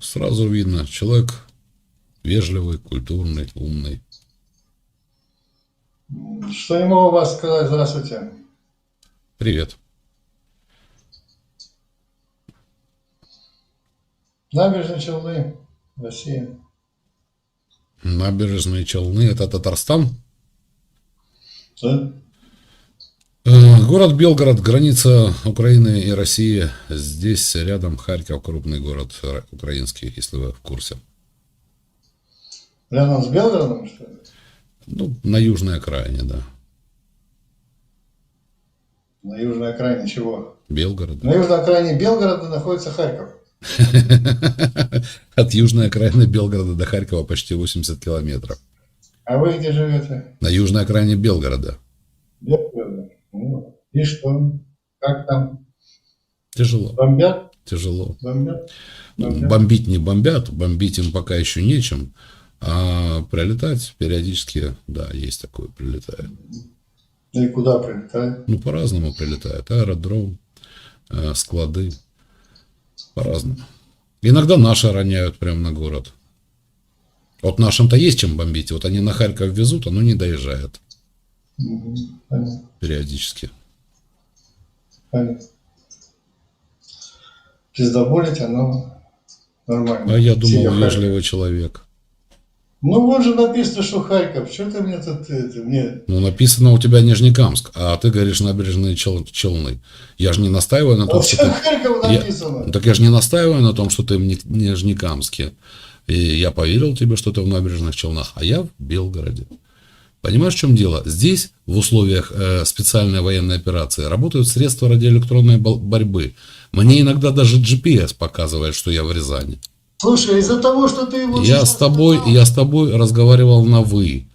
Сразу видно, человек вежливый, культурный, умный. Что не могу вас сказать? Здравствуйте. Привет. Набережные Челны, Россия. Набережные Челны, это Татарстан? Да? Э, Город Белгород, граница Украины и России. Здесь рядом Харьков, крупный город ра- украинский, если вы в курсе. Рядом с Белгородом, что ли? Ну, на южной окраине, да. На южной окраине чего? Белгород. На южной окраине Белгорода находится Харьков. От южной окраины Белгорода до Харькова почти 80 километров. А вы где живете? На южной окраине Белгорода. Белгорода. Ну, и что? Как там? Тяжело, Бомбят? тяжело. Бомбят? Бомбят? Бомбить не бомбят, бомбить им пока еще нечем. А прилетать периодически, да, есть такое, прилетает. И куда прилетает? Ну, по-разному прилетает. Аэродром, э, склады. По-разному. Иногда наши роняют прямо на город. Вот нашим-то есть чем бомбить. Вот они на Харьков везут, оно не доезжает. Понятно. периодически. Пиздоболить, оно нормально. А я думал, Харькове. вежливый человек. Ну, вот же написано, что Харьков. Что ты мне тут, это, мне... Ну, написано у тебя Нижнекамск, а ты говоришь набережные Чел- Челны. Я же не настаиваю на А том, у что ты... Харьков Я- написано. Так я же не настаиваю на том, что ты в Ни- Нижнекамске. И я поверил тебе, что ты в набережных Челнах, а я в Белгороде. Понимаешь, в чем дело? Здесь, в условиях э, специальной военной операции, работают средства радиоэлектронной борьбы. Мне иногда даже GPS показывает, что я в Рязани. Слушай, из-за того, что ты его... Я с тобой, сказал, я с тобой разговаривал на вы,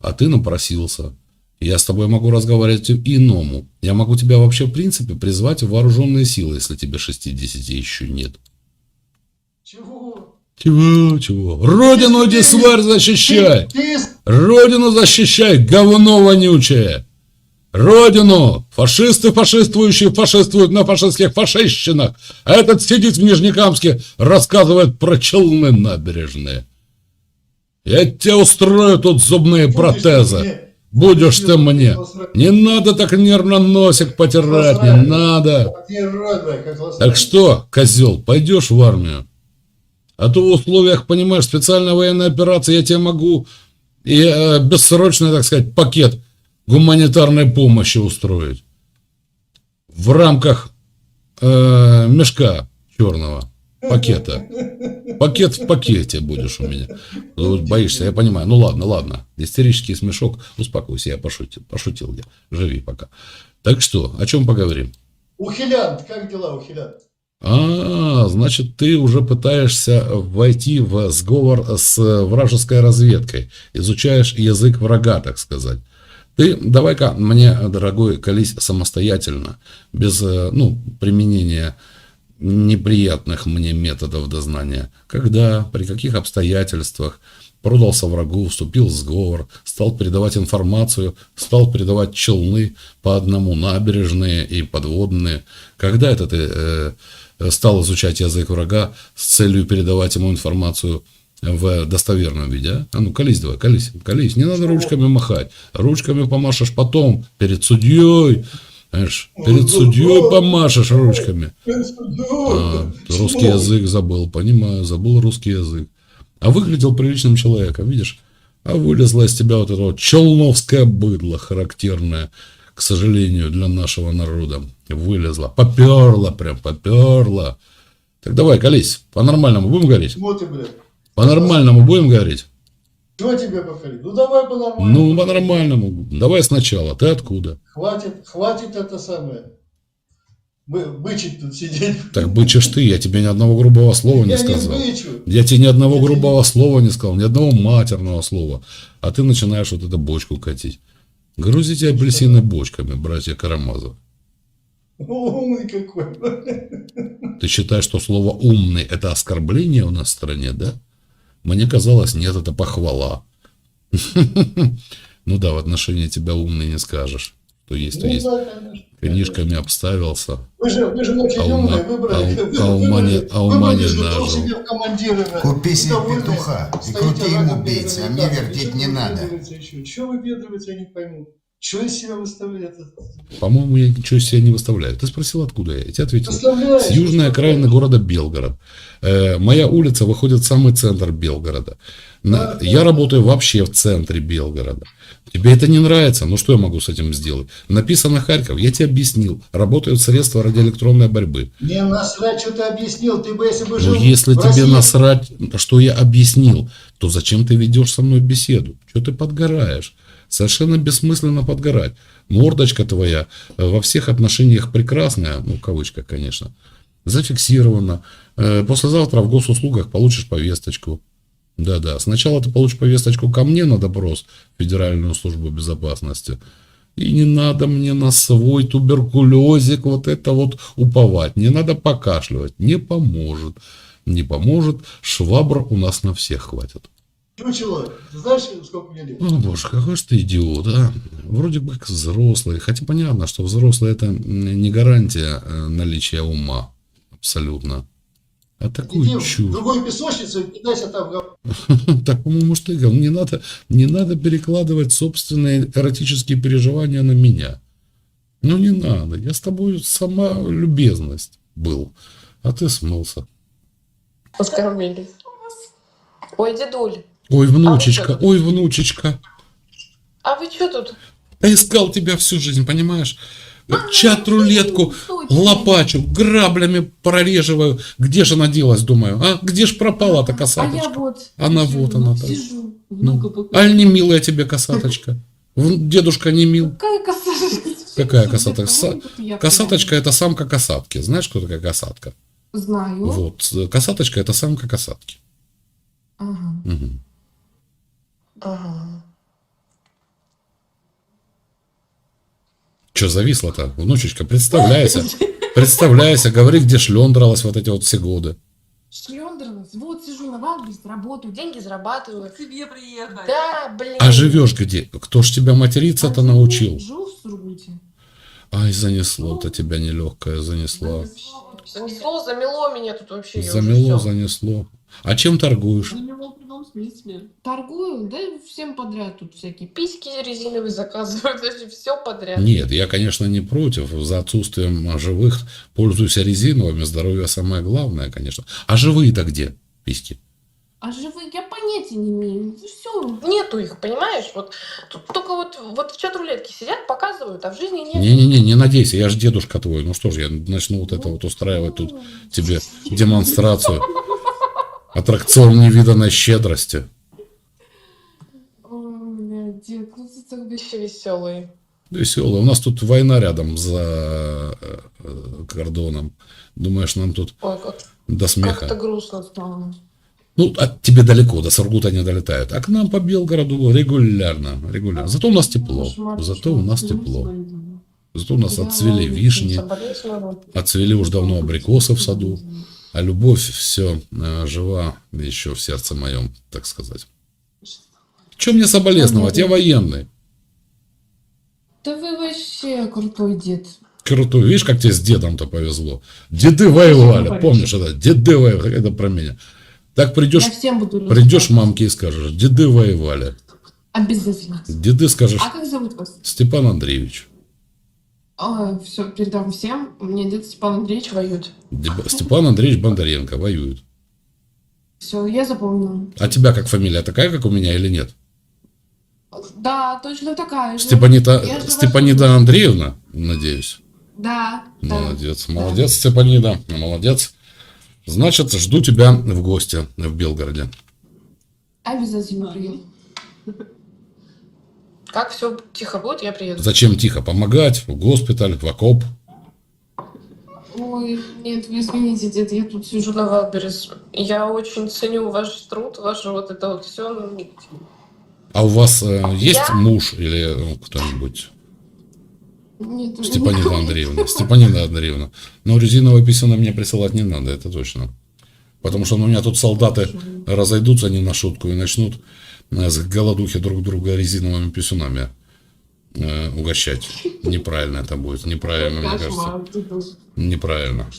а ты напросился. Я с тобой могу разговаривать иному. Я могу тебя вообще, в принципе, призвать в вооруженные силы, если тебе 60 еще нет. Чего? Чего, чего? Родину иди, сварь, защищай! Ты, ты Родину защищай, говно вонючее! Родину! Фашисты фашиствующие фашиствуют на фашистских фашистщинах. А этот сидит в Нижнекамске, рассказывает про челны набережные. Я тебе устрою тут зубные протезы. мне. Будешь ты мне. Не надо так нервно носик потирать, не надо. Так что, козел, пойдешь в армию? А то в условиях, понимаешь, специальной военной операции я тебе могу и э, бессрочный, так сказать, пакет гуманитарной помощи устроить. В рамках э, мешка черного пакета. Пакет в пакете будешь у меня. Ну, боишься, я понимаю. Ну ладно, ладно. Истерический смешок. Успокойся, я пошутил. Пошутил я. Живи пока. Так что, о чем поговорим? Ухилянт, как дела, ухилянт? А, значит, ты уже пытаешься войти в сговор с вражеской разведкой. Изучаешь язык врага, так сказать. Ты давай-ка мне, дорогой, колись самостоятельно, без э, ну, применения неприятных мне методов дознания. Когда, при каких обстоятельствах продался врагу, вступил в сговор, стал передавать информацию, стал передавать челны по одному, набережные и подводные. Когда это ты э, стал изучать язык врага с целью передавать ему информацию в достоверном виде, а? А ну, колись давай, колись, колись. Не надо ручками махать. Ручками помашешь потом, перед судьей. Знаешь, перед судьей помашешь ручками. А, русский язык забыл, понимаю, забыл русский язык. А выглядел приличным человеком, видишь? А вылезла из тебя вот это вот челновское быдло характерное, к сожалению, для нашего народа. Вылезла, поперла прям, поперла. Так давай, колись, по-нормальному будем говорить? Чего ты, блядь? По-нормальному будем говорить? Чего тебе повторить? Ну давай по-нормальному. Ну, по-нормальному. Давай сначала. Ты откуда? Хватит, хватит это самое. Бы, бычить тут сидеть. Так бычишь ты, я тебе ни одного грубого слова не Я не сказал. бычу. Я тебе ни одного Я грубого слова не сказал, ни одного матерного слова. А ты начинаешь вот эту бочку катить. Грузите апельсины бочками, братья Карамазов. Умный какой. Ты считаешь, что слово «умный» – это оскорбление у нас в стране, да? Мне казалось, нет, это похвала. Ну да, в отношении тебя умный не скажешь. То есть, то Ну, есть. Книжками обставился. Вы же, вы же очень А умные, выбрали, а у- вы- а у выбрали- мани- а у выбрали мани жену нажил. Купи И себе петуха и крути ему бейцы, а мне вертеть Чё не надо. Чё вы выпендриваете, я не пойму. Что из себя выставляете? По-моему, я ничего из себя не выставляю. Ты спросил, откуда я? Я тебе ответил. С южной окраины города Белгород. Э, моя улица выходит в самый центр Белгорода. На- Да, да. я работаю вообще в центре Белгорода. Тебе это не нравится? Ну что я могу с этим сделать? Написано Харьков, я тебе объяснил. Работают средства радиоэлектронной борьбы. Не насрать, что ты объяснил, ты бы если бы Но жил Ну, если тебе России, насрать, что я объяснил, то зачем ты ведешь со мной беседу? Что ты подгораешь? Совершенно бессмысленно подгорать. Мордочка твоя э, во всех отношениях прекрасная, ну, в кавычках, конечно, зафиксирована. Э, Послезавтра в госуслугах получишь повесточку. Да-да. Сначала ты получишь повесточку ко мне на допрос в Федеральную службу безопасности. И не надо мне на свой туберкулезик вот это вот уповать. Не надо покашливать. Не поможет. Не поможет. Швабр у нас на всех хватит. чучело, ты знаешь, сколько мне лет? О, боже, какой же ты идиот, а? Вроде бы как взрослый. Хотя понятно, что взрослый это не гарантия э, наличия ума. Абсолютно. А такую Иди чушь. другую песочницу и кидайся там. Так, по-моему, что я говорил, не надо, не надо перекладывать собственные эротические переживания на меня. Ну, не надо. Я с тобой сама любезность был. А ты смылся. Оскорбили. Ой, дедуль, Ой, внучечка, А ой, внучечка. а вы что тут? Я искал тебя всю жизнь, понимаешь? Чат-рулетку лопачу, граблями прореживаю. Где же она делась, думаю? А где ж пропала-то А я косаточка? вот. Она сижу, вот она там. Сижу. Ну, аль не милая тебе косаточка? Дедушка не мил. Какая косаточка? Какая косаточка? я Косаточка это самка касатки. Знаешь, кто такая касатка? Знаю. Вот. Косаточка это самка касатки. Ага. Мгм. Ага. Че зависла-то? Внучечка, представляйся. Представляйся, говори, где шлендралась вот эти вот все годы. Шлёндралась. Вот сижу на Валберс, работаю, деньги зарабатываю. К тебе приехать. Да, блин. А живешь где? Кто ж тебя материться-то А научил? Живу в Сургуте. Ай, занесло-то тебя нелегкое, занесло. Занесло, замело меня тут вообще. Замело, занесло. А чем торгуешь? В него в прямом смысле. Торгую, да всем подряд тут всякие. Письки резиновые заказывают, вообще все подряд. Нет, я, конечно, не против. За отсутствием живых пользуюсь резиновыми. Здоровье самое главное, конечно. А живые-то где? Письки. А живые я понятия не имею. Все. Нету их, понимаешь? Вот тут только вот, вот в чат рулетки сидят, показывают, а в жизни нет. Не-не-не, не надейся, я же дедушка твой. Ну что ж, я начну вот это вот устраивать тут тебе демонстрацию. Аттракцион невиданной щедрости. Ой, дед, ну ты так бесишь. Вообще веселые. Весело. У нас тут война рядом за э, э, кордоном. Думаешь, нам тут Ой, как, до как-то смеха? грустно стало. Ну, от тебе далеко, до Сургута не долетают. А к нам по Белгороду регулярно, регулярно. Зато у нас тепло. Зато у нас тепло. Зато у нас отцвели вишни, отцвели уж давно абрикосы в саду. А любовь все жива еще в сердце моем, так сказать. Чем мне соболезновать? Я военный. Да вы вообще крутой дед. Крутой. Видишь, как тебе с дедом-то повезло. Деды воевали. Помнишь это? Деды воевали. Это про меня. Так придешь, Я всем буду придешь мамке и скажешь, деды воевали. Обязательно. Деды скажешь, А как зовут вас? Степан Андреевич. все, передам всем. Мне дед Степан Андреевич воюет. Деб- Степан Андреевич Бондаренко воюет. Все, я запомнила. А тебя как фамилия такая, как у меня или нет? Да, точно такая же. Степанида, Я Степанида ваша- Андреевна, надеюсь. Да, да. Молодец, молодец, Степанида, молодец. Значит, жду тебя в гости в Белгороде. Обязательно приеду. Как все тихо будет, я приеду. Зачем тихо? Помогать в госпиталь, в окоп. Ой, нет, вы извините, дед, я тут сижу. На Валберес. Я очень ценю ваш труд, ваше вот это вот все. А у вас э, есть Я? муж или э, кто-нибудь? Нет, Степанида Андреевна. Степанида Андреевна. Но резиновые писюны мне присылать не надо, это точно. Потому что ну, у меня тут солдаты разойдутся не на шутку и начнут э, с голодухи друг друга резиновыми писюнами э, угощать. Неправильно это будет. Неправильно, мне кажется. Неправильно.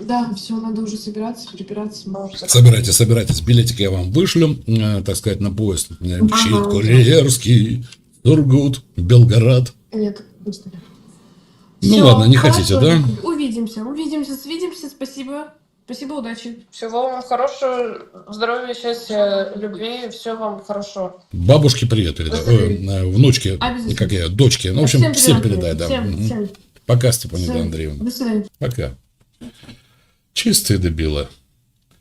Да, все, надо уже собираться, прибираться. Собирайтесь, собирайтесь. Билетик я вам вышлю, э, так сказать, на поезд. Ага. Щит Курьерский, Сургут, Белгород. Нет, быстро. Ну Всё, ладно, не хорошо, хотите, да? Увидимся, увидимся, свидимся, спасибо. Спасибо, удачи. Всего вам хорошего, здоровья, счастья, любви, все вам хорошо. Бабушке привет передай. Э, э, внучке, Обязательно. как я, дочке. Ну, в общем, всем, передай, да. Всем, Мгм. всем. Пока, Степанида Всё. Андреевна. До свидания. Пока. Чистые дебилы.